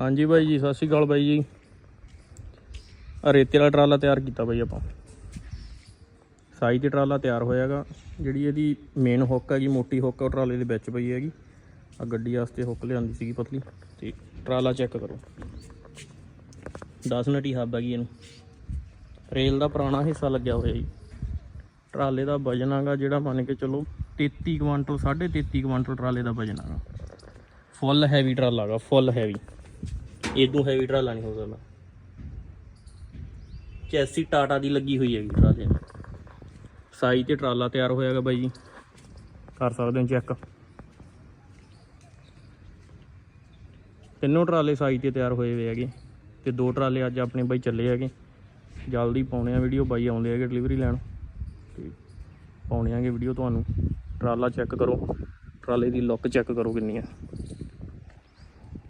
ਹਾਂਜੀ ਬਾਈ ਜੀ, ਸਤਿ ਸ਼੍ਰੀ ਅਕਾਲ ਬਾਈ ਜੀ। ਆ ਰੇਤੇ ਵਾਲਾ ਟਰਾਲਾ ਤਿਆਰ ਕੀਤਾ ਬਾਈ ਆਪਾਂ। ਸਾਈ ਤੇ ਟਰਾਲਾ ਤਿਆਰ ਹੋਇਆਗਾ। ਜਿਹੜੀ ਇਹਦੀ ਮੇਨ ਹੁੱਕ ਹੈਗੀ, ਮੋਟੀ ਹੁੱਕ ਉਹ ਟਰਾਲੇ ਦੇ ਵਿੱਚ ਪਈ ਹੈਗੀ। ਆ ਗੱਡੀ ਵਾਸਤੇ ਹੁੱਕ ਲਿਆਂਦੀ ਸੀਗੀ ਪਤਲੀ। ਤੇ ਟਰਾਲਾ ਚੈੱਕ ਕਰੋ। 10 ਹੀ ਹੱਬ ਹੈਗੀ ਇਹਨੂੰ। ਰੇਲ ਦਾ ਪੁਰਾਣਾ ਹਿੱਸਾ ਲੱਗਿਆ ਹੋਇਆ ਜੀ। ਟਰਾਲੇ ਦਾ ਵਜਨ ਹੈਗਾ ਜਿਹੜਾ ਮੰਨ ਕੇ ਚਲੋ 33 ਕੁਆਂਟਲ 33.5 ਕੁਆਂਟਲ ਟਰਾਲੇ ਦਾ ਵਜਨ ਹੈਗਾ। ਫੁੱਲ ਹੈਵੀ ਟਰਾਲਾ ਹੈਗਾ, ਫੁੱਲ ਹੈਵੀ ਇਦੋਂ ਹੈਵੀ ਟਰਾਲਾ ਨਹੀਂ ਹੋ ਸਕਦਾ ਚੈਸੀ ਟਾਟਾ ਦੀ ਲੱਗੀ ਹੋਈ ਹੈਗੀ ਟਰਾਲੇ ਨੂੰ ਸਾਈ ਤੇ ਟਰਾਲਾ ਤਿਆਰ ਹੋਇਆਗਾ ਬਾਈ ਜੀ। ਕਰ ਸਕਦੇ ਹੋ ਚੈੱਕ ਤਿੰਨੋਂ ਟਰਾਲੇ ਸਾਈ ਤੇ ਤਿਆਰ ਹੋਏ ਹੋਏ ਹੈਗੇ। ਤੇ ਦੋ ਟਰਾਲੇ ਅੱਜ ਆਪਣੇ ਬਾਈ ਚੱਲੇ ਹੈਗੇ। ਜਲਦੀ ਪਾਉਣੇ ਆ ਵੀਡੀਓ, ਬਾਈ ਆਉਂਦੇ ਹੈਗੇ ਡਿਲੀਵਰੀ ਲੈਣ। ਤੇ ਪਾਉਣੇ ਆਗੇ ਵੀਡੀਓ ਤੁਹਾਨੂੰ। ਟਰਾਲਾ ਚੈੱਕ ਕਰੋ। ਟਰਾਲੇ ਦੀ ਲੁੱਕ ਚੈੱਕ ਕਰੋ ਕਿੰਨੀ ਆ।